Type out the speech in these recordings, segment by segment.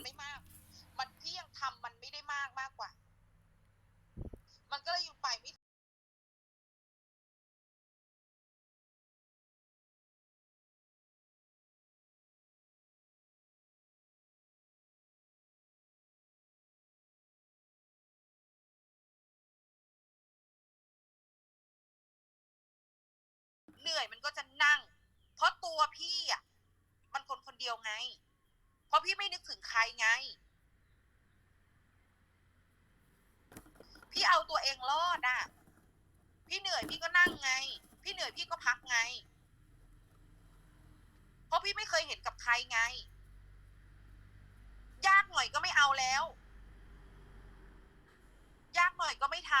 มันไม่มาก มันพี่ยังทำมันไม่ได้มากมากกว่า มันก็เลยยังไปไม่เหนื่อยมันก็จะนั่ง เพราะตัวพี่อะ มันคนคนเดียวไง เพราะพี่ไม่นึกถึงใครไง พี่เอาตัวเองรอดอะพี่เหนื่อยพี่ก็นั่งไง พี่เหนื่อยพี่ก็พักไง เพราะพี่ไม่เคยเห็นกับใครไง ยากหน่อยก็ไม่เอาแล้ว ยากหน่อยก็ไม่ท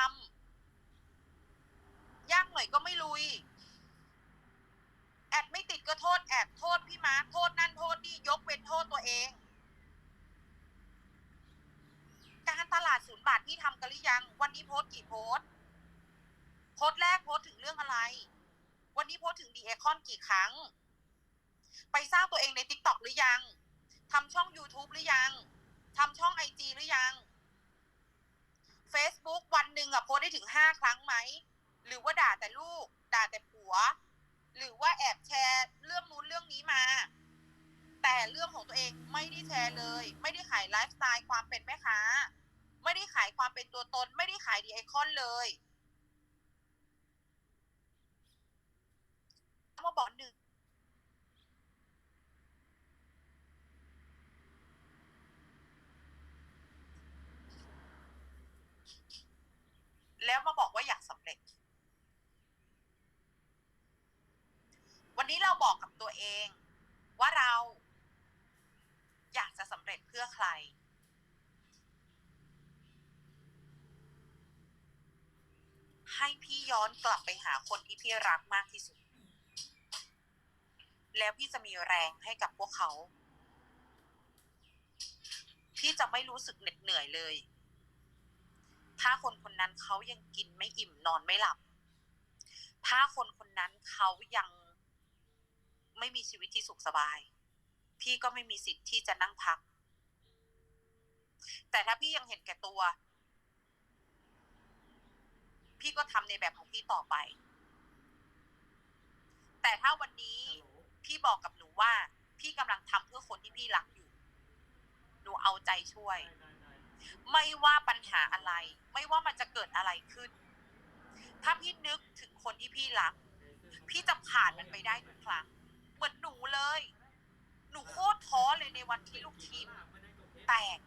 ำยากหน่อยก็ไม่ลุย แอดไม่ติดก็โทษแอดโทษพี่มาร์คโทษนั่นโทษนี่ยกเว้นโทษตัวเอง การตลาดศูนย์บาทพี่ทำกันหรือยัง วันนี้โพสกี่โพสโพสแรกโพสถึงเรื่องอะไร วันนี้โพสถึงดีเอคอนกี่ครั้ง ไปสร้างตัวเองในติ๊กต็อกหรือยังทำช่อง YouTube หรือยังทำช่องไอจีหรือยัง Facebook วันหนึ่งอะโพสได้ถึงห้าครั้งไหม หรือว่าด่าแต่ลูก ด่าแต่ผัว หรือว่าแอบแชร์เรื่องนู้นเรื่องนี้มา แต่เรื่องของตัวเองไม่ได้แชร์เลย ไม่ได้ขายไลฟ์สไตล์ความเป็นแม่ค้า ไม่ได้ขายความเป็นตัวตน ไม่ได้ขายดีไอคอนเลยมาบอกหนึ่งแล้วมาบอกว่าอยากสำเร็จ วั นี้เราบอกกับตัวเอง ว่าเราอยากจะสำเร็จเพื่อใคร ให้พี่ย้อนกลับไปหาคนที่พี่รักมากที่สุด แล้วพี่จะมีแรงให้กับพวกเขา พี่จะไม่รู้สึกเหน็ดเหนื่อยเลย ถ้าคนคนนั้นเขายังกินไม่อิ่มนอนไม่หลับ ถ้าคนคนนั้นเขายัง ไม่มีชีวิตที่สุขสบาย พี่ก็ไม่มีสิทธิ์ที่จะนั่งพัก แต่ถ้าพี่ยังเห็นแก่ตัว พี่ก็ทำในแบบของพี่ต่อไป แต่ถ้าวันนี้พี่บอกกับหนูว่า พี่กำลังทำเพื่อคนที่พี่รักอยู่ หนูเอาใจช่วย ไม่ว่าปัญหาอะไร ไม่ว่ามันจะเกิดอะไรขึ้น ถ้าพี่นึกถึงคนที่พี่รัก พี่จะผ่านมันไปได้ทุกครั้ง เหมือนหนูเลย หนูโคตรท้อเลยในวันที่ลูกทีม แตก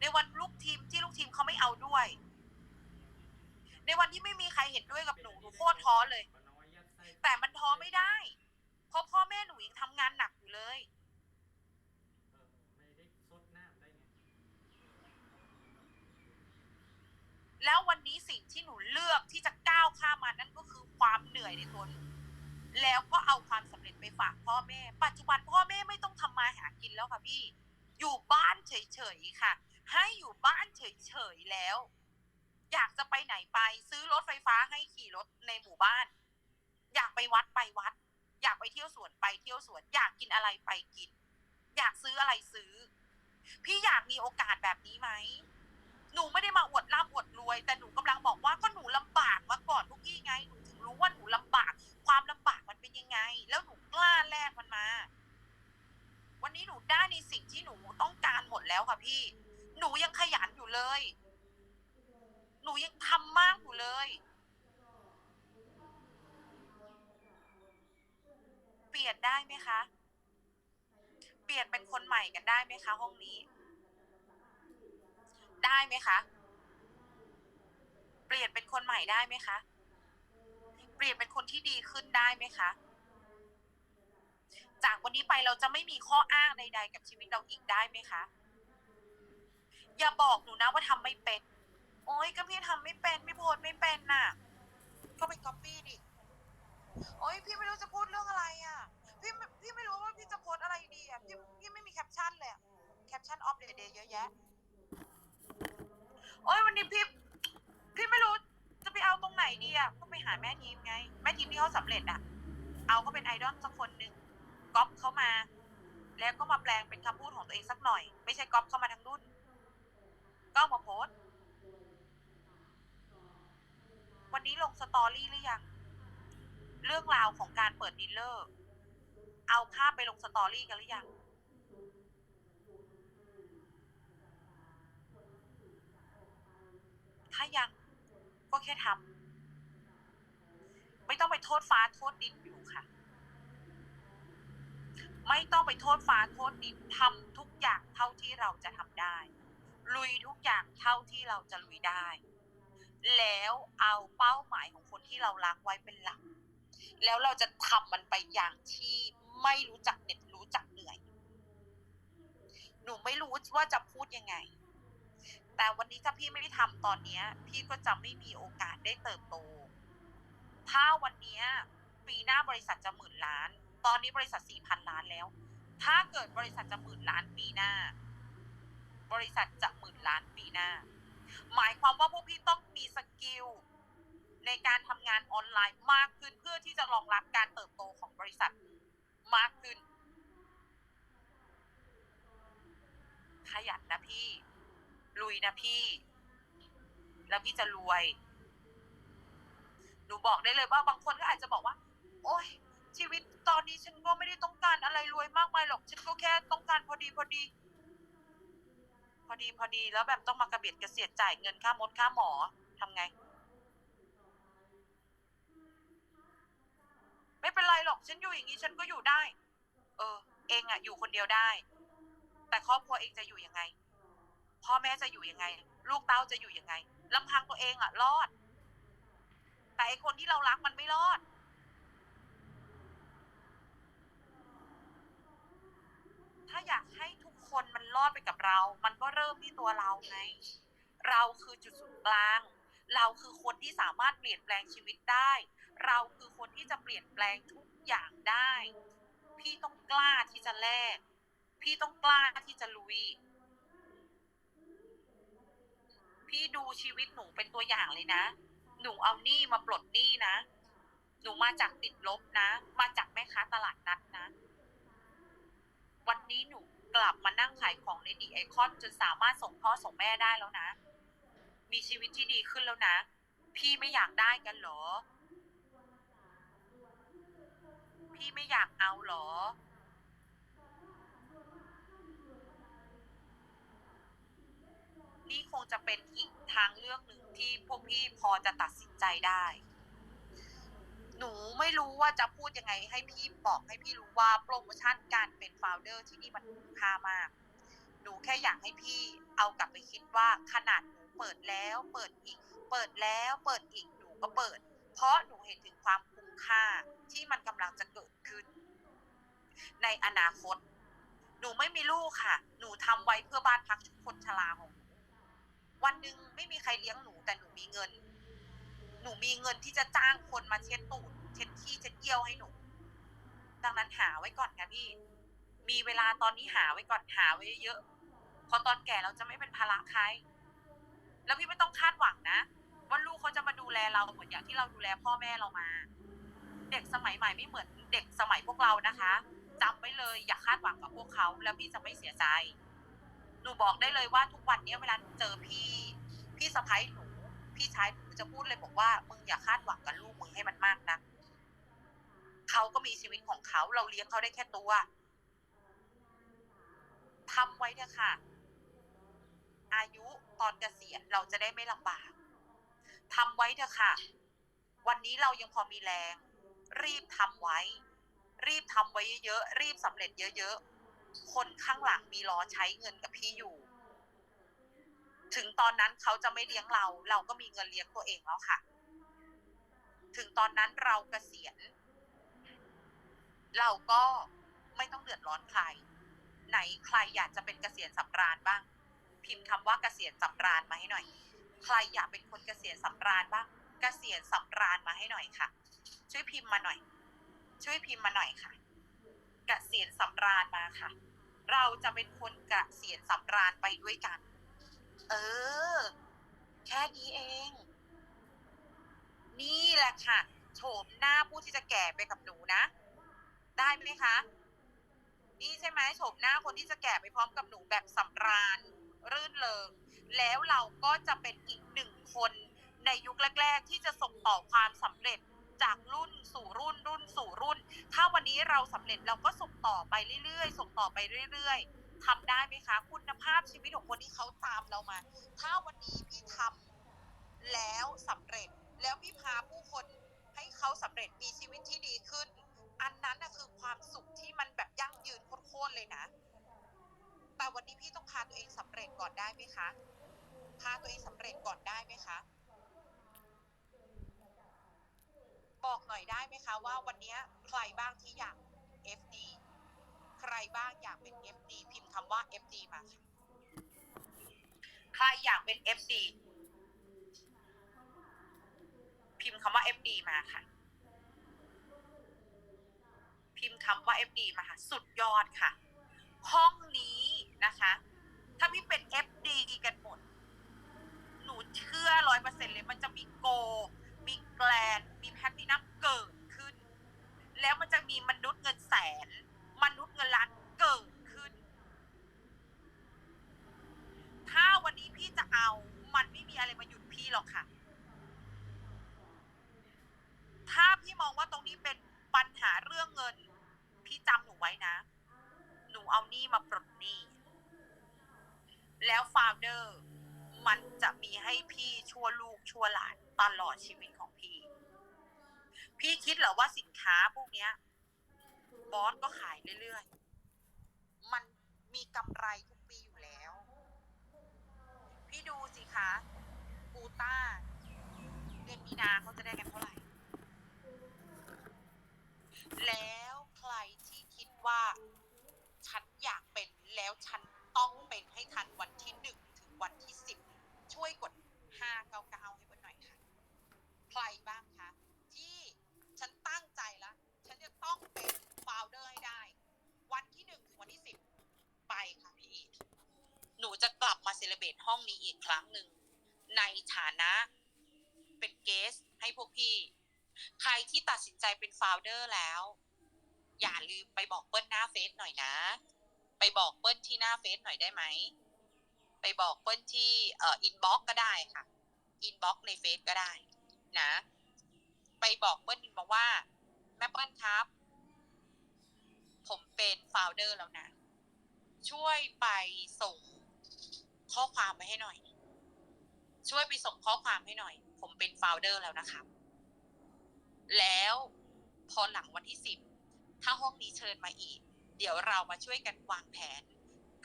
ในวันลูกทีมที่ลูกทีมเขาไม่เอาด้วย ในวันที่ไม่มีใครเห็นด้วยกับหนูหนูโคตรท้อเลย แต่มันท้อไม่ได้ เพราะพ่อแม่หนูยังทำงานหนักอยู่เลยแล้ววันนี้สิ่งที่หนูเลือกที่จะก้าวข้ามมานั่นก็คือความเหนื่อยในตัวหนู แล้วก็เอาความสำเร็จไปฝากพ่อแม่ ปัจจุบันพ่อแม่ไม่ต้องทำมาหากินแล้วค่ะพี่ อยู่บ้านเฉยๆค่ะ ให้อยู่บ้านเฉยๆแล้ว อยากจะไปไหนไป ซื้อรถไฟฟ้าให้ขี่รถในหมู่บ้าน อยากไปวัดไปวัด อยากไปเที่ยวสวนไปเที่ยวสวน อยากกินอะไรไปกิน อยากซื้ออะไรซื้อ พี่อยากมีโอกาสแบบนี้ไหมหนูไม่ได้มาอวดร่ำอวดรวย แต่หนูกำลังบอกว่าก็หนูลำบากมาก่อนพวกพี่ไงหนูถึงรู้ว่าหนูลำบาก ความลำบาก เป็นยังไง แล้วหนูกล้าแลกมันมา วันนี้หนูได้ในสิ่งที่หนูต้องการหมดแล้วค่ะพี่ หนูยังขยันอยู่เลย หนูยังทำมากอยู่เลย เปลี่ยนได้ไหมคะ เปลี่ยนเป็นคนใหม่กันได้ไหมคะห้องนี้ ได้ไหมคะ เปลี่ยนเป็นคนใหม่ได้ไหมคะ เปลี่ยนเป็นคนที่ดีขึ้นได้ไหมคะ จากวันนี้ไปเราจะไม่มีข้ออ้างใด ๆ กับชีวิตเราอีกได้ไหมคะ อย่าบอกหนูนะว่าทำไม่เป็น โอ้ยก็พี่ทำไม่เป็น ไม่โพสไม่เป็นน่ะ ก็ไปก๊อปปี้ดิ โอ้ยพี่ไม่รู้จะพูดเรื่องอะไรอะ พี่พี่ไม่รู้ว่าพี่จะโพสอะไรดีอะ พี่พี่ไม่มีแคปชั่นเลยแคปชั่นออฟเดย์เยอะแยะ โอ้ยวันนี้พี่พี่ไม่รู้ จะไปเอาตรงไหนดีอะก็ไปหาแม่ทีมไง แม่ทีมที่เขาสำเร็จอะ เอาเขาเป็นไอดอลสักคนหนึ่งก๊อปเขามา แล้วก็มาแปลงเป็นคำพูดของตัวเองสักหน่อย ไม่ใช่ก๊อปเข้ามาทั้งรุ่น ก็มาโพสต์วันนี้ลงสตอรี่หรือยัง เรื่องราวของการเปิดดีลเลอร์ เอาภาพไปลงสตอรี่กันหรือยัง ถ้ายัง ก็แค่ทำไม่ต้องไปโทษฟ้าโทษดินอยู่ค่ะ ไม่ต้องไปโทษฟ้าโทษดินทำทุกอย่างเท่าที่เราจะทำได้ ลุยทุกอย่างเท่าที่เราจะลุยได้ แล้วเอาเป้าหมายของคนที่เรารักไว้เป็นหลัก แล้วเราจะทำมันไปอย่างที่ไม่รู้จักเหน็ดรู้จักเหนื่อย หนูไม่รู้ว่าจะพูดยังไง แต่วันนี้ถ้าพี่ไม่ได้ทำตอนนี้พี่ก็จะไม่มีโอกาสได้เติบโต ถ้าวันนี้ปีหน้าบริษัทจะหมื่นล้าน ตอนนี้บริษัทสี่พันล้านแล้ว ถ้าเกิดบริษัทจะหมื่นล้านปีหน้า บริษัทจะหมื่นล้านปีหน้า หมายความว่าพวกพี่ต้องมีสกิลในการทำงานออนไลน์มากขึ้นเพื่อที่จะรองรับการเติบโตของบริษัทมากขึ้น ขยันนะพี่ ลุยนะพี่ แล้วพี่จะรวย หนูบอกได้เลยว่าบางคนก็อาจจะบอกว่า โอ๊ยชีวิตตอนนี้ฉันก็ไม่ได้ต้องการอะไรรวยมากมายหรอกฉันก็แค่ต้องการพอดีพอดี พอดีพอดีแล้วแบบต้องมากระเบียดกระเสียดจ่ายเงินค่ามดค่าหมอทำไง ไม่เป็นไรหรอกฉันอยู่อย่างนี้ฉันก็อยู่ได้ เออ เองอะอยู่คนเดียวได้ แต่ครอบครัวเองจะอยู่ยังไง พ่อแม่จะอยู่ยังไง ลูกเต้าจะอยู่ยังไงลำพังตัวเองอะรอด แต่ไอคนที่เรารักมันไม่รอด ถ้าอยากให้ทุกคนมันรอดไปกับเรา มันก็เริ่มที่ตัวเราไง เราคือจุดศูนย์กลาง เราคือคนที่สามารถเปลี่ยนแปลงชีวิตได้ เราคือคนที่จะเปลี่ยนแปลงทุกอย่างได้ พี่ต้องกล้าที่จะแลก พี่ต้องกล้าที่จะลุย พี่ดูชีวิตหนูเป็นตัวอย่างเลยนะ หนูเอาหนี้มาปลดหนี้นะ หนูมาจากติดลบนะ มาจากแม่ค้าตลาดนัดนะ วันนี้หนูกลับมานั่งขายของในดีไอคอนจนสามารถส่งพ่อส่งแม่ได้แล้วนะ มีชีวิตที่ดีขึ้นแล้วนะ พี่ไม่อยากได้กันหรอ พี่ไม่อยากเอาหรอ นี่คงจะเป็นอีกทางเลือกหนึ่งที่พวกพี่พอจะตัดสินใจได้ หนูไม่รู้ว่าจะพูดยังไง ให้พี่บอกให้พี่รู้ว่าโปรโมชั่นการเป็นโฟลเดอร์ที่นี่มันคุ้มค่ามาก หนูแค่อยากให้พี่เอากลับไปคิดว่าขนาดหนูเปิดแล้วเปิดอีก เปิดแล้วเปิดอีกหนูก็เปิด เพราะหนูเห็นถึงความคุ้มค่าที่มันกำลังจะเกิดขึ้น ในอนาคต หนูไม่มีลูกค่ะ หนูทำไว้เพื่อบ้านพักคนชราของ วันหนึ่งไม่มีใครเลี้ยงหนูแต่หนูมีเงิน หนูมีเงินที่จะจ้างคนมาเช็ดตูดเช็ดขี้เช็ดเยี่ยวให้หนู ดังนั้นหาไว้ก่อนค่ะพี่ มีเวลาตอนนี้หาไว้ก่อนหาไว้เยอะพอตอนแก่เราจะไม่เป็นภาระใคร แล้วพี่ไม่ต้องคาดหวังนะว่าลูกเขาจะมาดูแลเราเหมือนอย่างที่เราดูแลพ่อแม่เรามา เด็กสมัยใหม่ไม่เหมือนเด็กสมัยพวกเรานะคะจำไว้เลยอย่าคาดหวังกับพวกเขา แล้วพี่จะไม่เสียใจ หนูบอกได้เลยว่าทุกวันนี้เวลาหนูเจอพี่พี่สะพ้ายหนู พี่ชายหนูจะพูดเลยบอกว่ามึงอย่าคาดหวังกับลูกมึงให้มันมากนะเขาก็มีชีวิตของเขาเราเลี้ยงเขาได้แค่ตัวทำไว้เถอะค่ะ อายุตอนเกษียณเราจะได้ไม่ลำบากทำไว้เถอะค่ะ วันนี้เรายังพอมีแรง รีบทำไว้ รีบทำไว้เยอะๆรีบสำเร็จเยอะๆ คนข้างหลังมีรอใช้เงินกับพี่อยู่ ถึงตอนนั้นเขาจะไม่เลี้ยงเรา เราก็มีเงินเลี้ยงตัวเองแล้วค่ะ ถึงตอนนั้นเราเกษียณ เราก็ไม่ต้องเดือดร้อนใคร ไหนใครอยากจะเป็นเกษียณสำราญบ้าง พิมพ์คำว่าเกษียณสำราญมาให้หน่อย ใครอยากเป็นคนเกษียณสำราญบ้าง เกษียณสำราญมาให้หน่อยค่ะ ช่วยพิมพ์มาหน่อย ช่วยพิมพ์มาหน่อยค่ะ เกษียณสำราญมาค่ะ เราจะเป็นคนเกษียณสำราญไปด้วยกัน เออ แค่นี้เอง นี่แหละค่ะโฉมหน้าผู้ที่จะแก่ไปกับหนูนะ ได้ไหมคะ นี่ใช่ไหมโฉมหน้าคนที่จะแก่ไปพร้อมกับหนูแบบสำราญ รื่นเริงแล้วเราก็จะเป็นอีกหนึ่งคนในยุคแรก ๆ ที่จะส่งต่อความสำเร็จ จากรุ่นสู่รุ่นรุ่นสู่รุ่น ถ้าวันนี้เราสำเร็จเราก็ส่งต่อไปเรื่อยๆ ส่งต่อไปเรื่อย ๆทำได้ไหมคะ คุณภาพชีวิตของคนที่เขาตามเรามา ถ้าวันนี้พี่ทำแล้วสำเร็จแล้วพี่พาผู้คนให้เขาสำเร็จมีชีวิตที่ดีขึ้น อันนั้นนะคือความสุขที่มันแบบยั่งยืนโคตรๆเลยนะ แต่วันนี้พี่ต้องพาตัวเองสำเร็จก่อนได้ไหมคะ พาตัวเองสำเร็จก่อนได้ไหมคะ บอกหน่อยได้ไหมคะว่าวันนี้ใครบ้างที่อยาก FD ใครบ้างอยากเป็น FD พิมพ์คำว่า FD มาค่ะใครอยากเป็น FD พิมพ์คำว่า FD มาค่ะ พิมพ์คำว่า FD มาค่ะ สุดยอดค่ะ ห้องนี้นะคะ ถ้าพี่เป็น FD กันหมด หนูเชื่อร้อยเปอร์เซ็นเลยมันจะมีโก แกลนมีแพลตตินัมเกิดขึ้น แล้วมันจะมีมนุษย์เงินแสน มนุษย์เงินล้านเกิดขึ้น ถ้าวันนี้พี่จะเอา มันไม่มีอะไรมาหยุดพี่หรอกค่ะ ถ้าพี่มองว่าตรงนี้เป็นปัญหาเรื่องเงิน พี่จำหนูไว้นะ หนูเอาหนี้มาปลดหนี้ แล้วฟาวเดอร์ มันจะมีให้พี่ชั่วลูกชั่วหลานตลอดชีวิตของพี่ พี่คิดเหรอว่าสิน ค้าพวกเนี้ยบอสก็ขายเรื่อยๆ มันมีกำไรทุกปีอยู่แล้ว พี่ดูสิคะกูต้าเดือนมีนาเขาจะได้กันเท่าไหร่ แล้วใครที่คิดว่า ฉันอยากเป็นแล้วฉันต้องเป็นให้ทันวันที่หนึ่งถึงวันที่สิบช่วยกดห้าเก้าเก้าให้เพื่อนหน่อยค่ะ ใครบ้างคะ ที่ฉันตั้งใจแล้ว ฉันจะต้องเป็นฟาวเดอร์ให้ได้ วันที่หนึ่งถึงวันที่สิบไปค่ะพี่ หนูจะกลับมาเซเลบรตห้องนี้อีก ครั้งหนึ่ง ในฐานะเป็นเกสให้พวกพี่ ใครที่ตัดสินใจเป็นฟาวเดอร์แล้ว อย่าลืมไปบอกเปิ้ลหน้าเฟซหน่อยนะ ไปบอกเปิ้ลที่หน้าเฟซหน่อยได้ไหม ไปบอกเปิ้ลที่เอ่ออินบ็อกก็ได้ค่ะ อินบ็อกในเฟซก็ได้ นะ ไปบอกเปิ้ลบอกว่า แม่เปิ้ลครับ ผมเป็นฟาวเดอร์แล้วนะ ช่วยไปส่งข้อความไปให้หน่อย ช่วยไปส่งข้อความให้หน่อย ผมเป็นโฟาวเดอร์แล้วนะครับ แล้วพอหลังวันที่สิบถ้าห้องนี้เชิญมาอีก เดี๋ยวเรามาช่วยกันวางแผน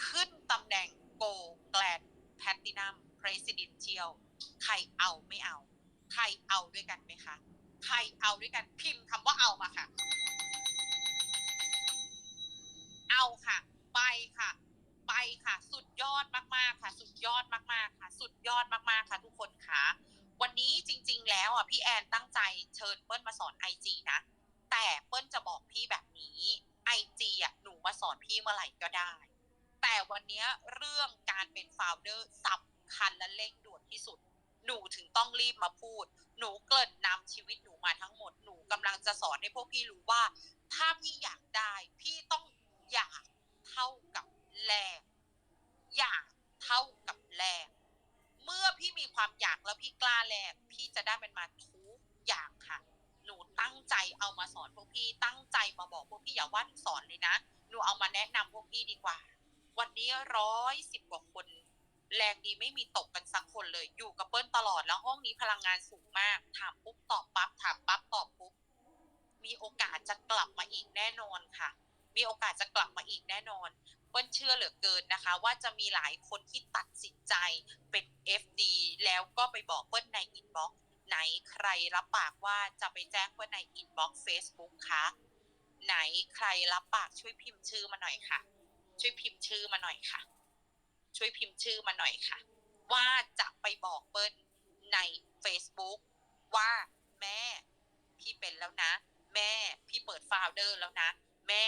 ขึ้นตำแหน่งโกลแกลนแพตตินัมเพรสิดนเชียลใครเอาไม่เอา ใครเอาด้วยกันไหมคะ ใครเอาด้วยกันพิมพ์คำว่าเอามาค่ะ เอาค่ะ ไปค่ะ ไปค่ะ สุดยอดมากๆค่ะ สุดยอดมากๆค่ะ สุดยอดมากๆค่ะ ทุกคนค่ะ วันนี้จริง ๆ แล้วอะพี่แอนตั้งใจเชิญเปิ้ลมาสอนไอจีนะ แต่เปิ้ลจะบอกพี่แบบนี้ไอจีอะหนูมาสอนพี่เมื่อไหร่ก็ได้ แต่วันนี้เรื่องการเป็นฟาวเดอร์สำคัญและเร่งด่วนที่สุด หนูถึงต้องรีบมาพูด หนูเกริ่นนำชีวิตหนูมาทั้งหมดหนูกำลังจะสอนให้พวกพี่รู้ว่า ถ้าพี่อยากได้ พี่ต้องอยากเท่ากับ แลกอยากเท่ากับแลกเมื่อพี่มีความอยากแล้วพี่กล้าแลกพี่จะได้เป็นมาทุกอย่างค่ะ หนูตั้งใจเอามาสอนพวกพี่ตั้งใจมาบอกพวกพี่อย่าว่าหนูสอนเลยนะหนูเอามาแนะนำพวกพี่ดีกว่า วันนี้ร้อยสิบกว่าคน แรงดีไม่มีตกกันสักคนเลย อยู่กับเปิ้ลตลอดแล้วห้องนี้พลังงานสูงมาก ถามปุ๊บตอบปั๊บถามปั๊บตอบปุ๊บมีโอกาสจะกลับมาอีกแน่นอนค่ะ มีโอกาสจะกลับมาอีกแน่นอน ปิ้ลเชื่อเหลือเกินนะคะ ว่าจะมีหลายคนที่ตัดสินใจเป็น FD แล้วก็ไปบอกเปิ้ลในอินบ็อกซ์ไหนใครรับปากว่าจะไปแจ้งเปิ้ลในอินบ็อกซ์เฟซบุ๊กคะไหนใครรับปากช่วยพิมพ์ชื่อมาหน่อยค่ะ ช่วยพิมพ์ชื่อมาหน่อยค่ะ ช่วยพิมพ์ชื่อมาหน่อยค่ะ ว่าจะไปบอกเปิ้ลใน Facebook ว่าแม่พี่เป็นแล้วนะ แม่พี่เปิดฟาวเดอร์แล้วนะ แม่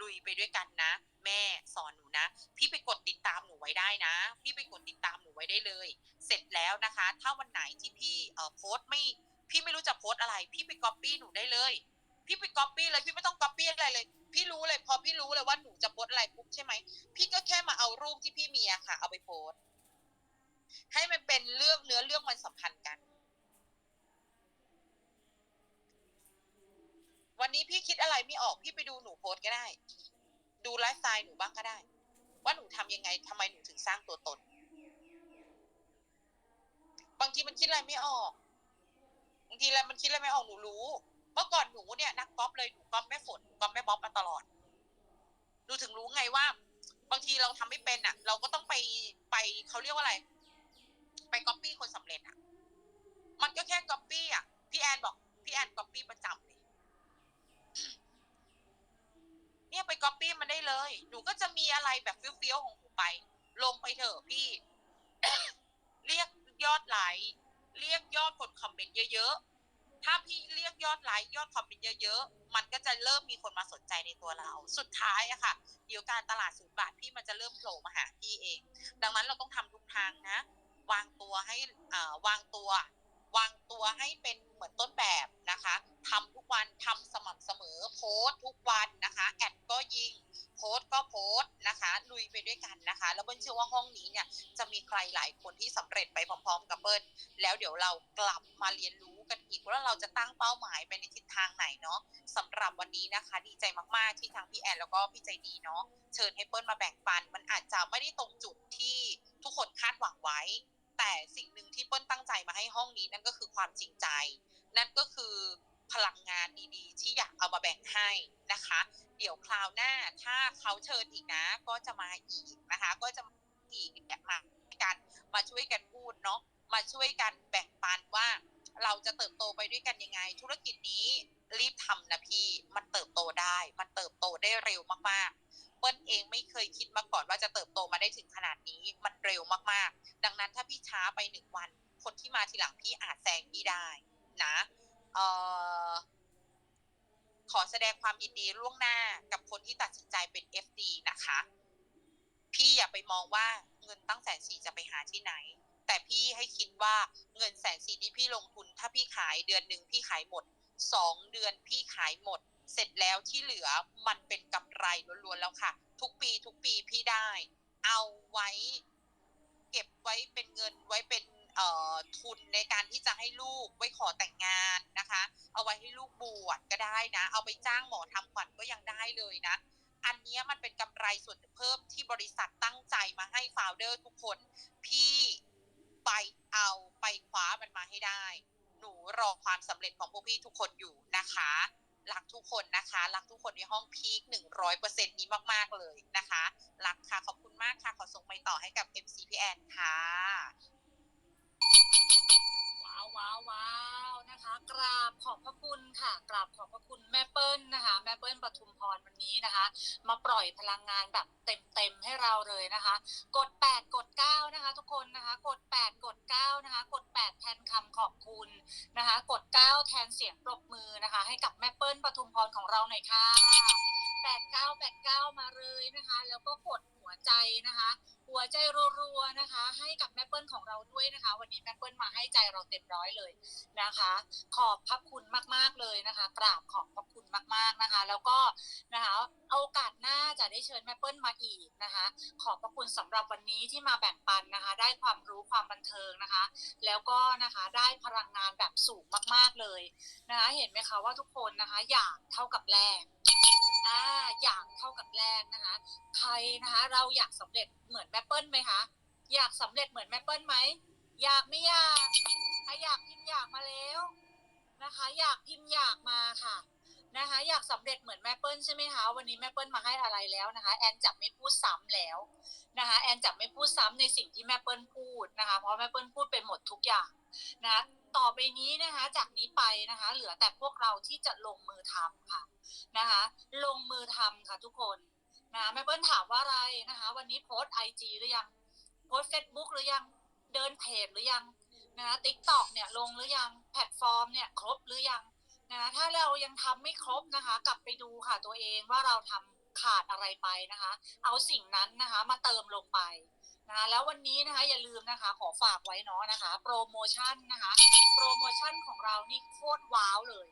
ลุยไปด้วยกันนะ แม่สอนหนูนะ พี่ไปกดติดตามหนูไว้ได้นะ พี่ไปกดติดตามหนูไว้ได้เลย เสร็จแล้วนะคะ ถ้าวันไหนที่พี่เอ่อโพสต์ไม่ พี่ไม่รู้จะโพสต์อะไร พี่ไปก๊อปปี้หนูได้เลย พี่ไปก๊อปปี้เลยพี่ไม่ต้องก๊อปปี้อะไรเลย พี่รู้เลย พอพี่รู้เลยว่าหนูจะโพสต์อะไรปุ๊บใช่ไหมพี่ก็แค่มาเอารูปที่พี่มีอะค่ะ เอาไปโพสต์ให้มันเป็นเรื่องเนื้อเรื่องมันสัมพันธ์กัน วันนี้พี่คิดอะไรไม่ออกพี่ไปดูหนูโพสก็ได้ ดูไลฟ์สไตล์หนูบ้างก็ได้ ว่าหนูทำยังไงทำไมหนูถึงสร้างตัวตน บางทีมันคิดอะไรไม่ออกบางทีแล้วมันคิดอะไรไม่ออกหนูรู้เมื่อก่อนหนูเนี่ยนักก๊อปเลยหนูก๊อปแม่ฝนหนูก๊อปแม่บ๊อบมาตลอดหนูถึงรู้ไงว่า บางทีเราทำไม่เป็นอะ เราก็ต้องไปไปเขาเรียกว่าอะไร ไปก๊อปปี้คนสำเร็จอะ มันก็แค่ก๊อปปี้อะพี่แอนบอกพี่แอนก๊อปปี้ประจำ เนี่ยไปก๊อปปี้มันได้เลย หนูก็จะมีอะไรแบบเฟี้ยวๆของหนูไป ลงไปเถอะพี่ เรียกยอดไลค์เรียกยอดกดคอมเมนต์เยอะๆ ถ้าพี่เรียกยอดไลค์ยอดคอมเมนต์เยอะๆ มันก็จะเริ่มมีคนมาสนใจในตัวเรา สุดท้ายอะค่ะ เดี๋ยวการตลาดศูนย์บาทพี่มันจะเริ่มโผล่มาหาพี่เอง ดังนั้นเราต้องทำทุกทางนะ วางตัวให้อ่าวางตัว วางตัวให้เป็นเหมือนต้นแบบนะคะทำทุกวันทำสม่ำเสมอโพสทุกวันนะคะ แอดก็ยิงโพสก็โพสนะคะ ลุยไปด้วยกันนะคะ แล้วเบิ้ลเชื่อว่าห้องนี้เนี่ยจะมีใครหลายคนที่สำเร็จไปพร้อม ๆ กับเบิ้ลแล้วเดี๋ยวเรากลับมาเรียนรู้กันอีกว่าเราจะตั้งเป้าหมายไปในทิศทางไหนเนาะสำหรับวันนี้นะคะ ดีใจมากๆที่ทางพี่แอนแล้วก็พี่ใจดีเนาะเชิญให้เปิ้ลมาแบ่งปัน มันอาจจะไม่ได้ตรงจุดที่ทุกคนคาดหวังไว้ แต่สิ่งหนึ่งที่เปิ้ลตั้งใจมาให้ห้องนี้นั่นก็คือความจริงใจ นั่นก็คือพลังงานดีๆ ที่อยากเอามาแบ่งให้นะคะ เดี๋ยวคราวหน้าถ้าเขาเชิญอีกนะ ก็จะมาอีกนะคะ ก็จะมาอีกเนี่ยมากันมาช่วยกันพูดเนาะมาช่วยกันแบ่งปันว่า เราจะเติบโตไปด้วยกันยังไง ธุรกิจนี้รีบทำนะพี่มันเติบโตได้ มันเติบโตได้เร็วมากๆ เปิ้ลเองไม่เคยคิดมาก่อนว่าจะเติบโตมาได้ถึงขนาดนี้ มันเร็วมากๆ ดังนั้นถ้าพี่ช้าไปหนึ่งวัน คนที่มาทีหลังพี่อาจแซงพี่ได้นะเออขอแสดงความยินดีล่วงหน้ากับคนที่ตัดสินใจเป็น FD นะคะ พี่อย่าไปมองว่าเงินตั้งแสนสี่จะไปหาที่ไหน แต่พี่ให้คิดว่าเงินแสนสี่ที่พี่ลงทุน ถ้าพี่ขายเดือนหนึ่งพี่ขายหมดสองเดือนพี่ขายหมด เสร็จแล้วที่เหลือมันเป็นกำไรล้วนๆแล้วค่ะ ทุกปีทุกปีพี่ได้ เอาไว้ เก็บไว้เป็นเงินไว้เป็นเอ่อทุนในการที่จะให้ลูกไว้ขอแต่งงานนะคะ เอาไว้ให้ลูกบวชก็ได้นะ เอาไปจ้างหมอทำขวัญก็ยังได้เลยนะ อันนี้มันเป็นกำไรส่วนเพิ่มที่บริษัทตั้งใจมาให้ฟาวเดอร์ทุกคน พี่ไปเอาไปคว้ามันมาให้ได้ หนูรอความสำเร็จของพวกพี่ทุกคนอยู่นะคะ รักทุกคนนะคะ รักทุกคนในห้องพีคหนึ่งร้อยเปอร์เซ็นต์นี้มาก ๆ เลยนะคะ รักค่ะ ขอบคุณมากค่ะ ขอส่งไปต่อให้กับ MCPN ค่ะว้าว ว้าวว้าวนะคะ กราบขอบพระคุณค่ะ กราบขอบพระคุณแม่เปิ้ลนะคะ แม่เปิ้ลปทุมพรวันนี้นะคะ มาปล่อยพลังงานแบบเต็มๆให้เราเลยนะคะ กด 8 กด 9 นะคะ ทุกคนนะคะ กด 8 กด 9 นะคะ กด 8 แทนคำขอบคุณนะคะ กด 9 แทนเสียงปรบมือนะคะ ให้กับแม่เปิ้ลปทุมพรของเราหน่อยค่ะ 89 89 มาเลยนะคะ แล้วก็กดหัวใจนะคะ หัวใจรัวๆนะคะ ให้กับแม่เปิ้ลของเราด้วยนะคะ วันนี้แม่เปิ้ลมาให้ใจเราเต็มร้อยเลยนะคะ ขอบพระคุณมากๆเลยนะคะกราบขอบพระคุณมากๆนะคะ แล้วก็นะคะโอกาสหน้าจะได้เชิญแม่เปิ้ลมาอีกนะคะ ขอบพระคุณสำหรับวันนี้ที่มาแบ่งปันนะคะ ได้ความรู้ความบันเทิงนะคะ แล้วก็นะคะได้พลังงานแบบสูงมากๆเลยนะคะ เห็นไหมคะว่าทุกคนนะคะ อยากเท่ากับแรก อ่าอยากเท่ากับแรกนะคะ ใครนะคะ เราอยากสำเร็จเหมือนแม่เปิ้ลไหมคะ อยากสำเร็จเหมือนแม่เปิ้ลไหม อยากไม่อยากถ้าอยากพิมพ์อยากมาแล้วนะคะ อยากพิมพ์อยากมาค่ะนะคะ อยากสำเร็จเหมือนแม่เปิ้ลใช่ไหมคะวันนี้แม่เปิ้ลมาให้อะไรแล้วนะคะ แอนจะไม่พูดซ้ำแล้วนะคะ แอนจะไม่พูดซ้ำในสิ่งที่แม่เปิ้ลพูดนะคะ เพราะแม่เปิ้ลพูดไปหมดทุกอย่างนะคะต่อไปนี้นะคะจากนี้ไปนะคะ เหลือแต่พวกเราที่จะลงมือทำค่ะนะคะ ลงมือทำค่ะทุกคนนะแม่เปิ้ลถามว่าอะไรนะคะ วันนี้โพสไอจีหรือยัง โพสเฟซบุ๊กหรือยังเดินเพจหรือยังนะคะติ๊กต็อกเนี่ยลงหรือยังแพลตฟอร์มเนี่ยครบหรือยังนะะถ้าเรายังทำไม่ครบนะคะ กลับไปดูค่ะตัวเองว่าเราทำขาดอะไรไปนะคะ เอาสิ่งนั้นนะคะ มาเติมลงไป นะคะแล้ววันนี้นะคะอย่าลืมนะคะขอฝากไว้เนาะนะคะ โปรโมชั่นนะคะโปรโมชั่นของเรานี่โคตรว้าวเลย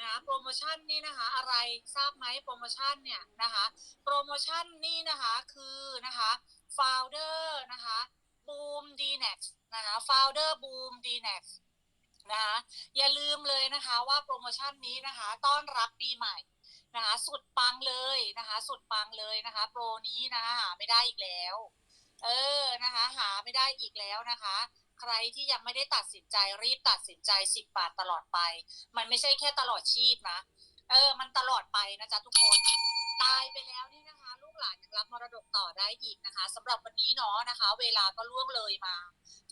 นะโปรโมชั่นนี่นะคะอะไรทราบไหมโปรโมชั่นเนี่ยนะคะโปรโมชั่นนี่นะคะคือนะคะ founder นะคะ boom d n e x นะคะ founder boom d n e x นะคะอย่าลืมเลยนะคะว่าโปรโมชั่นนี้นะคะต้อนรับปีใหม่นะคะสุดปังเลยนะคะสุดปังเลยนะคะโปรนี้นะคะหาไม่ได้อีกแล้ว เออนะคะ หาไม่ได้อีกแล้วนะคะ ใครที่ยังไม่ได้ตัดสินใจรีบตัดสินใจสิบาทตลอดไป มันไม่ใช่แค่ตลอดชีพนะเออ มันตลอดไปนะจ๊ะทุกคน ตายไปแล้วนี่นะคะ ลูกหลานยังรับมรดกต่อได้อีกนะคะสำหรับวันนี้เนาะนะคะ เวลาก็ล่วงเลยมา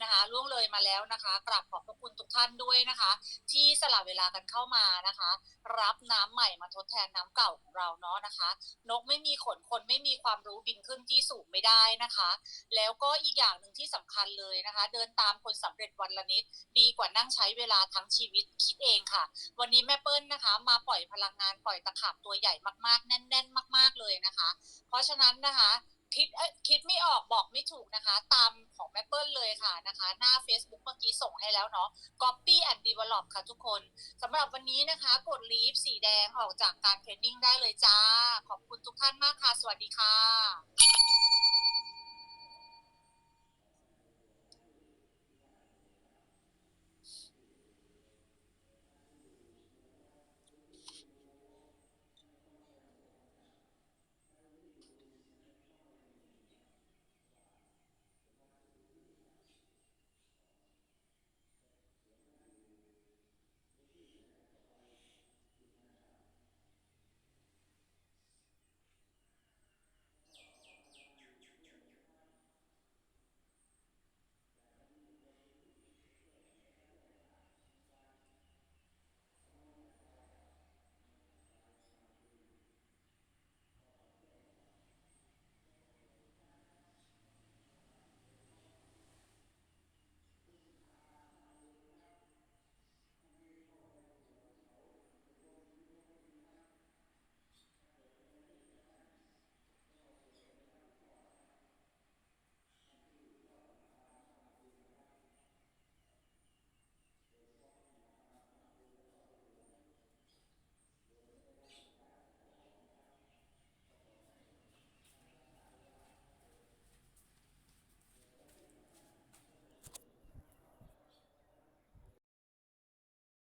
นะคะล่วงเลยมาแล้วนะคะกราบขอบพระคุณทุกท่านด้วยนะคะ ที่สละเวลากันเข้ามานะคะ รับน้ำใหม่มาทดแทนน้ำเก่าของเราเนาะนะคะ นกไม่มีขนคนไม่มีความรู้บินขึ้นที่สูงไม่ได้นะคะ แล้วก็อีกอย่างหนึ่งที่สำคัญเลยนะคะ เดินตามคนสำเร็จวันละนิด ดีกว่านั่งใช้เวลาทั้งชีวิตคิดเองค่ะ วันนี้แม่เปิ้ลนะคะ มาปล่อยพลังงานปล่อยตะขาบตัวใหญ่มากๆ แน่น ๆ มาก ๆเลยนะคะ เพราะฉะนั้นนะคะ คิดเอ้ยคิดไม่ออกบอกไม่ถูกนะคะ ตามของแม่เปิ้ลเลยค่ะนะคะ หน้า Facebook เมื่อกี้ส่งให้แล้วเนาะ Copy and Develop ค่ะทุกคนสำหรับวันนี้นะคะ กดลีฟสีแดงออกจากการเทรดดิ้งได้เลยจ้า ขอบคุณทุกท่านมากค่ะ สวัสดีค่ะ